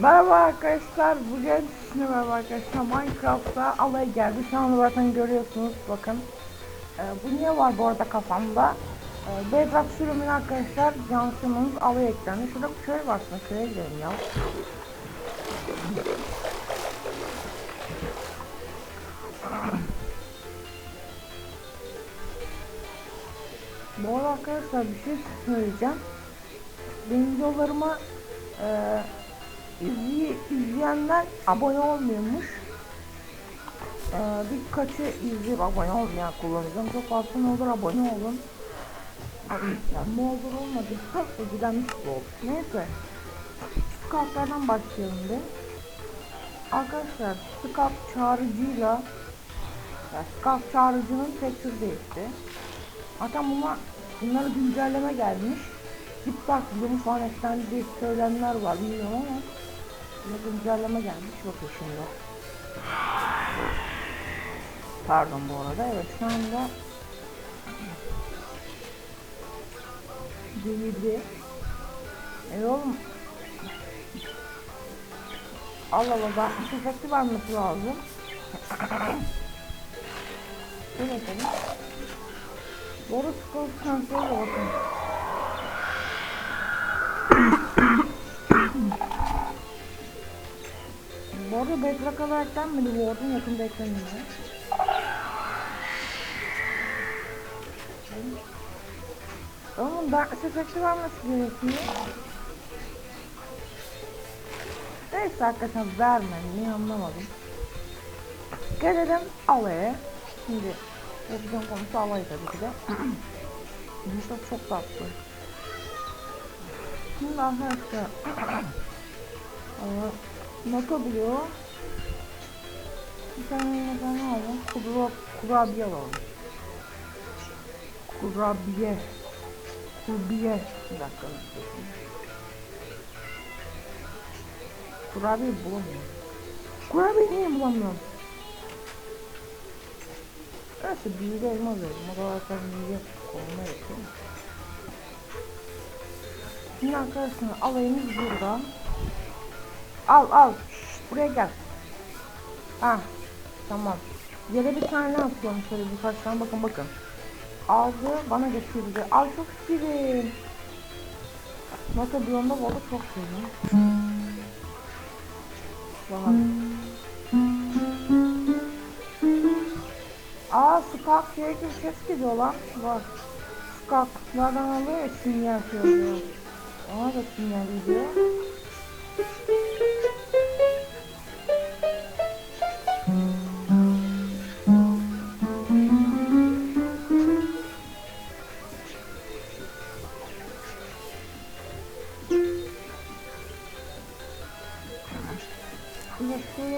Merhaba arkadaşlar, bugün sizinle merhaba arkadaşlar Minecraft'ta alay geldi. Şu an zaten görüyorsunuz bakın. Ee, bu niye var bu arada kafamda? Ee, Bedrock sürümüne arkadaşlar yansımamız alay eklendi. Şurada bir köy var aslında, köye gidelim ya. Bu arada arkadaşlar bir şey söyleyeceğim. Benim videolarıma eee İzley izleyenler abone olmuyormuş. Ee, birkaçı izleyip abone olmayan kullanacağım. Çok fazla ne olur abone olun. Yani ne olur olmadı. Ödülenmiş bu oldu. Neyse. Scoutlardan başlayalım bir. Arkadaşlar Scout çağrıcıyla ya Scout çağrıcının texture değişti. Zaten buna bunlara güncelleme gelmiş. Git bak yeni falan eklendi söylemler var bilmiyorum ama Yine güncelleme gelmiş bakın şimdi. Pardon bu arada evet şu anda Değildi. E oğlum Allah Allah şu efekti vermesi lazım. Şöyle yapalım. Boru skor kontrolü bakın. Bu arada Bedrock olarak denmedi bu ordun yakında ekranında. Oğlum ben efekti vermesi gerekiyor. Neyse arkadaşlar vermem niye anlamadım. Gelelim alaya. Şimdi yapacağım konusu alay tabii ki de. Yumuşak çok tatlı. Şimdi arkadaşlar Nota biliyor. Bir tane ne alalım? Kura, kurabiye alalım. Kurabiye. Kurabiye. Bir dakika. Kurabiye bulamıyorum. Kurabiye niye bulamıyorum? Neyse büyülü elma verelim. O da zaten büyülü koluna yapıyor. Şimdi arkadaşlar alayımız burada. Al al. Şşt, buraya gel. Ha. Tamam. Yere bir tane atıyorum şöyle birkaç tane bakın bakın. Aldı bana getirdi. Ay çok şirin. Nota biyomda bu çok şirin. Bakalım. Aa Skak diye bir ses geliyor lan. Bak. Nereden alıyor ya sinyal söylüyor. Ona da sinyal gidiyor.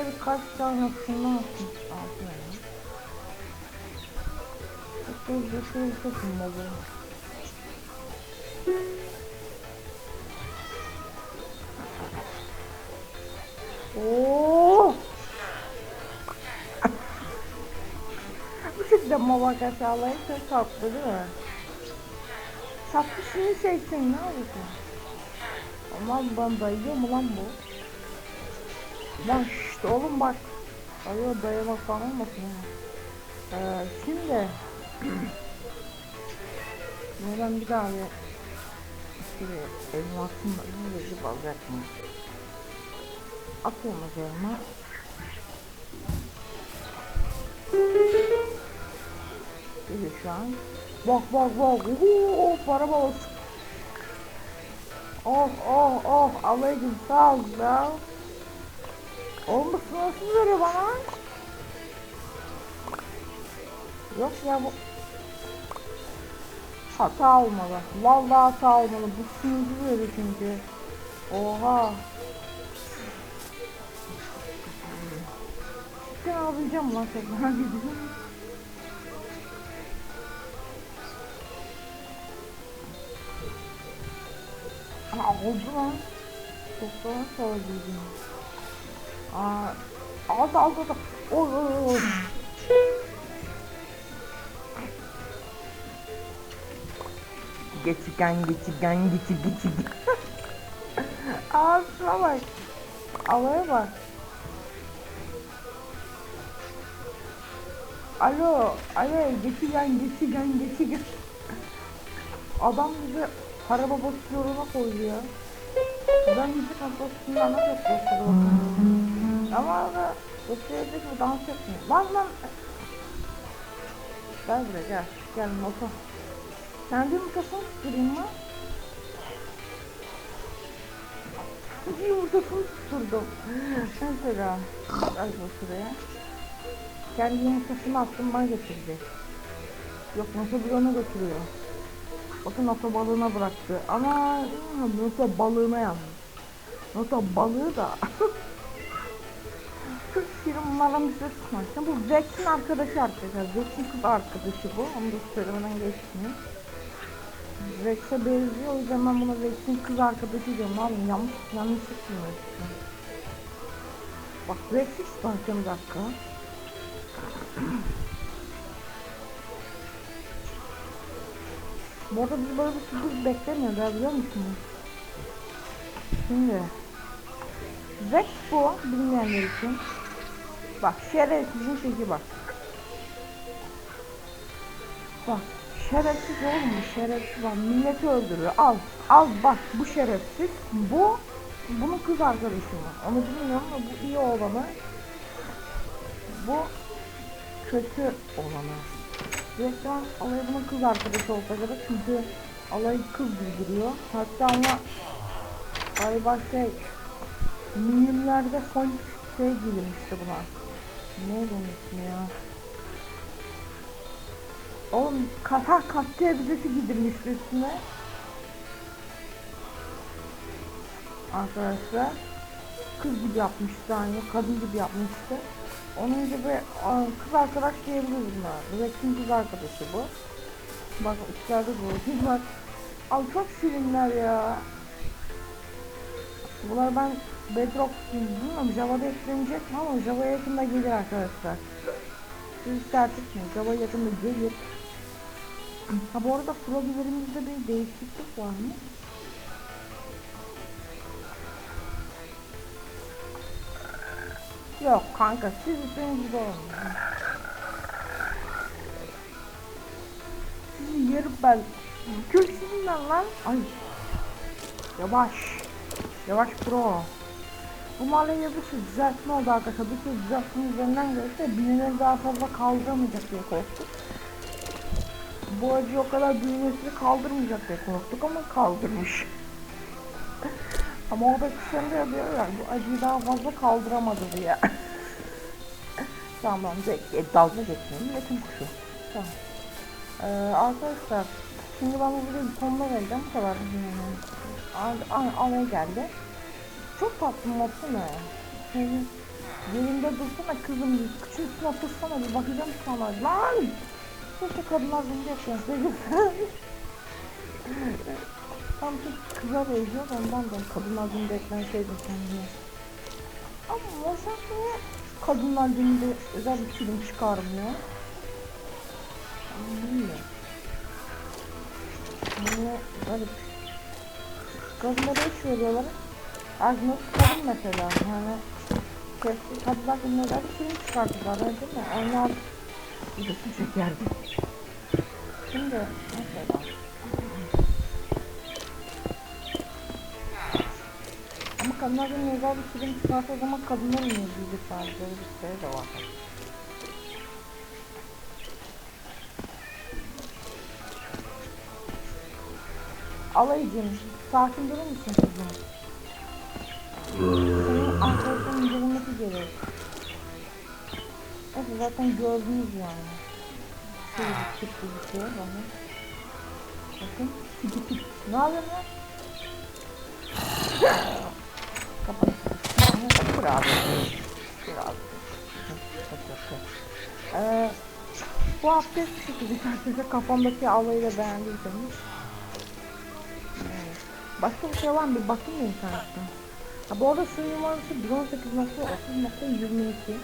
Şuraya birkaç tane şundan atmış altına ya. Çok hızlı şöyle takım baba. Oo! Bu şekilde mavak aşağılayı çok tatlı değil mi? Saklısını seçsin ne yapıyorsun? Aman ben dayıyor mu lan bu? Lan şşt oğlum bak. Ayol dayamak falan olmasın ya. Ee, şimdi Neden bir daha bir şuraya elmasın da iyi yazıp alacaktım. Atıyorum üzerine. Geliyor şu an. Bak bak bak. Uuu para bak. Oh oh oh. Alayım sağ ol. Oğlum bu sınırsız veriyor bana. Yok ya bu hata olmalı. Vallahi hata olmalı. Bu sınırsız veriyor çünkü. Oha. Ben alacağım lan çok merak ediyorum. Aa oldu lan. Çok daha söyledim. Aa, aldı aldı aldı. Oy oy oy. Geçigen geçigen geçi geçi. Ağzına bak. Alaya bak. Alo, alo, geçigen, geçigen, geçigen. Adam bize para babası yoruna koydu ya. Ben bizi kafasından nasıl yapıyorsun Ama bu sürede bu dans etmiyor. Lan lan. Gel buraya gel. Gel motor. Kendi yumurtasını tutturayım mı? Yumurtasını tutturdum. Mesela. Ay bu şuraya. Kendi yumurtasını attım bana getirdi. Yok nasıl bir ona götürüyor. Bakın nota balığına bıraktı. Ama nota balığına yalnız. Nota balığı da. Bir şey sıkmak. Bu Rex'in arkadaşı arkadaşlar. Rex'in kız arkadaşı bu. Onu da söylemeden geçmiyor. Rex'e benziyor. O yüzden buna Rex'in kız arkadaşı diyorum. Abi yanlış yanlış çıkmıyor. Bak hiç bakın bir dakika. Bu arada biz böyle bir sürpriz beklemiyoruz ya biliyor musunuz? Şimdi Rex bu bilmeyenler için. Bak şerefsizin teki bak. Bak şerefsiz oğlum bu şerefsiz bak milleti öldürüyor. Al al bak bu şerefsiz bu bunun kız arkadaşı mı? Onu bilmiyorum ama bu iyi olanı bu kötü olanı. Resmen alay bunun kız arkadaşı olsa gerek çünkü alay kız bildiriyor. Hatta ama galiba şey Mimlerde son şey giyilmişti buna. Ne demiştim ya? Oğlum kasa katte elbisesi giydirmişti üstüne. Arkadaşlar kız gibi yapmıştı aynı kadın gibi yapmıştı. Onun gibi kız arkadaş diyebiliriz buna. Rex'in kız arkadaşı bu. Bak içeride bu. Bak. Ay çok şirinler ya. Bunlar ben Bedrock bilmiyorum Java'da eklenecek mi ama Java'ya yakında gelir arkadaşlar. Siz isterseniz mi? Java yakında gelir. Ha bu arada probilerimizde bir değişiklik var mı? Yok kanka siz gibi olmuyor. Sizi yerim ben. Köşesinden lan. Ay. Yavaş. Yavaş pro. Bu mahalle yazısı düzeltme oldu arkadaşlar. Bir sürü düzeltme üzerinden gelirse birileri daha fazla kaldıramayacak diye korktuk. Bu acı o kadar büyümesini kaldırmayacak diye korktuk ama kaldırmış. ama orada de diyorlar bu acıyı daha fazla kaldıramadı diye. tamam de, dalga geçmeyelim. Milletin kuşu. Tamam. Ee, arkadaşlar şimdi ben bu videonun sonuna vereceğim. Bu kadar. Hmm. Alaya geldi. Çok tatlı ne? Senin yerinde dursana kızım üstüne otursana bir bakacağım sana. Lan! Keşke kadınlar bunu yapıyor. Tam çok kıza benziyor ondan da kadınlar günde eklenseydim kendine. Ama Moşak niye kadınlar günde özel bir film çıkarmıyor? Bilmiyorum. Niye garip. Kadınlara iş veriyorlar. Agnes kadın mesela yani keşke kadınlar günlerde film çıkarttılar değil mi? Onlar videosunu çekerdi. Şimdi mesela ama kadınlar günü özel bir film çıkarsa o zaman kadınların bilgi sadece bir şey de var. Alaycım sakin durur musun kızım? Arkadaşların incelemesi gerekiyor. Evet zaten gördünüz yani. Şöyle bir tip bir şey bana. Bakın. Ne yapıyorsun lan? Kapat. Kur abi. Ee, bu hafta size kafamdaki alayı da beğendiyseniz. Başka bir şey var mı? Bir bakayım mı internetten? Ha, bu arada sınır numarası 118.30.22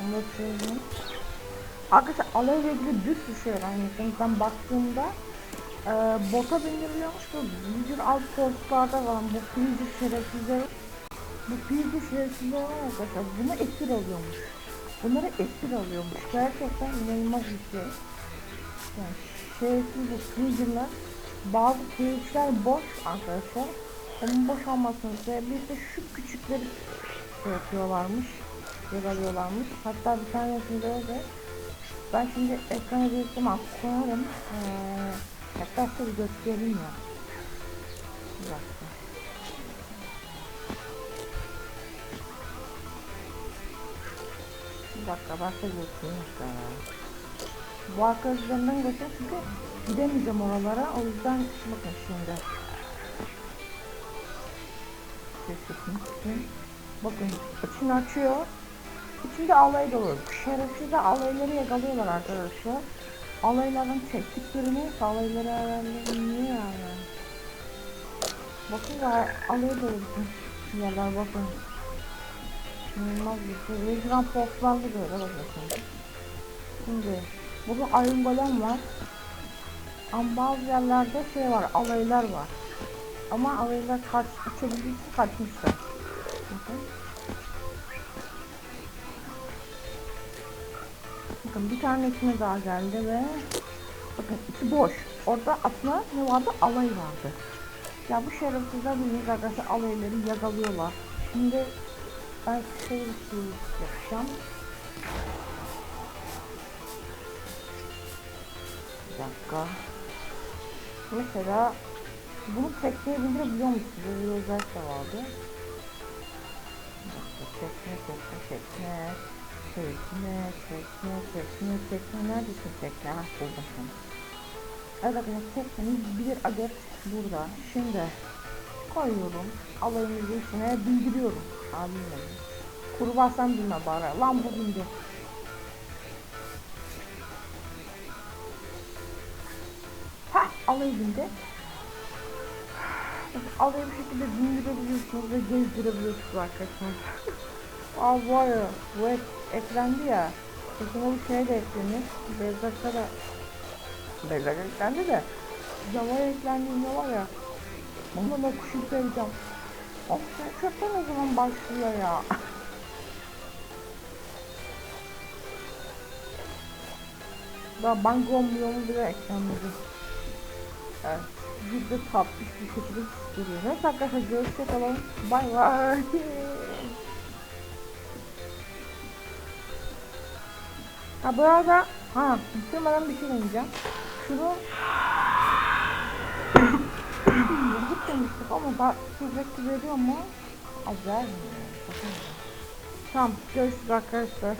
Onu da söyleyeyim. Arkadaşlar alayla ilgili bir sürü şey var. Yani ben baktığımda e, bota bindiriliyormuş bu zincir alt postlarda var. Bu zincir şerefsizleri Bu PvP şerefsizler var arkadaşlar. Bunu esir alıyormuş. Bunları esir alıyormuş. Gerçekten inanılmaz bir şey. Yani şerefsiz bu Sneaker'lar. Bazı keyifler boş arkadaşlar. Onun boş olmasının sebebi ise şu küçükleri yapıyorlarmış. Yakalıyorlarmış. Hatta bir tanesinde de ben şimdi ekrana bir ihtimal koyarım. Ee, hatta size göstereyim ya. Bir dakika. Bir dakika ben size göstereyim işte. Bu arkadaşlarından geçeceğim çünkü gidemeyeceğim oralara. O yüzden bakın şimdi. Bakın içini açıyor. İçinde alay dolu. Şerefsiz de alayları yakalıyorlar arkadaşlar. Alayların neyse alayları niye yani? Bakın ya alay dolu bütün yerler bakın. İnanılmaz bir şey. Rejiran postlarla böyle bakın. Şimdi burada Iron Golem var. Ama bazı yerlerde şey var, alaylar var. Ama alaylar kaç, uçabildiyse kaçmışlar. Bakın. Bir tanesine daha geldi ve bakın içi boş. Orada aslında ne vardı? Alay vardı. Ya bu şerefsizler bildiğiniz arkadaşlar alayları yakalıyorlar. Şimdi ben şey yapacağım. Bir dakika. Mesela bunu tekneye bindirebiliyor musunuz? Böyle bir özellik de vardı. Tekne, tekne, tekne. Tekne, tekne, tekne, tekne. Neredesin tekne? Ha seni. Evet arkadaşlar teknenin bir adet burada. Şimdi koyuyorum. Alayımızı içine bindiriyorum. Abi bilmedim. Kurbağa sen bilme bari. Lan bu bindi. Hah alayı bindi. Alayı bir şekilde bindirebiliyorsunuz ve gezdirebiliyorsunuz arkadaşlar. Aa var ya bu ek, eklendi ya. Peki bu şey de eklenir. Bezakta da Bezak eklendi de Java'ya eklendiğinde var ya Onunla da kuş yükseleceğim. Of çöpten o zaman başlıyor ya. Daha banko milyonu bile eklenmedi. Evet. Bir de tatlış bir şekilde. Neyse arkadaşlar olalım. Bay bay. Ha bu arada ha bitirmeden bir şey deneyeceğim. Şunu Vurduk demiştik ama da sürekli veriyor mu? Az vermiyor. Tamam görüşürüz arkadaşlar.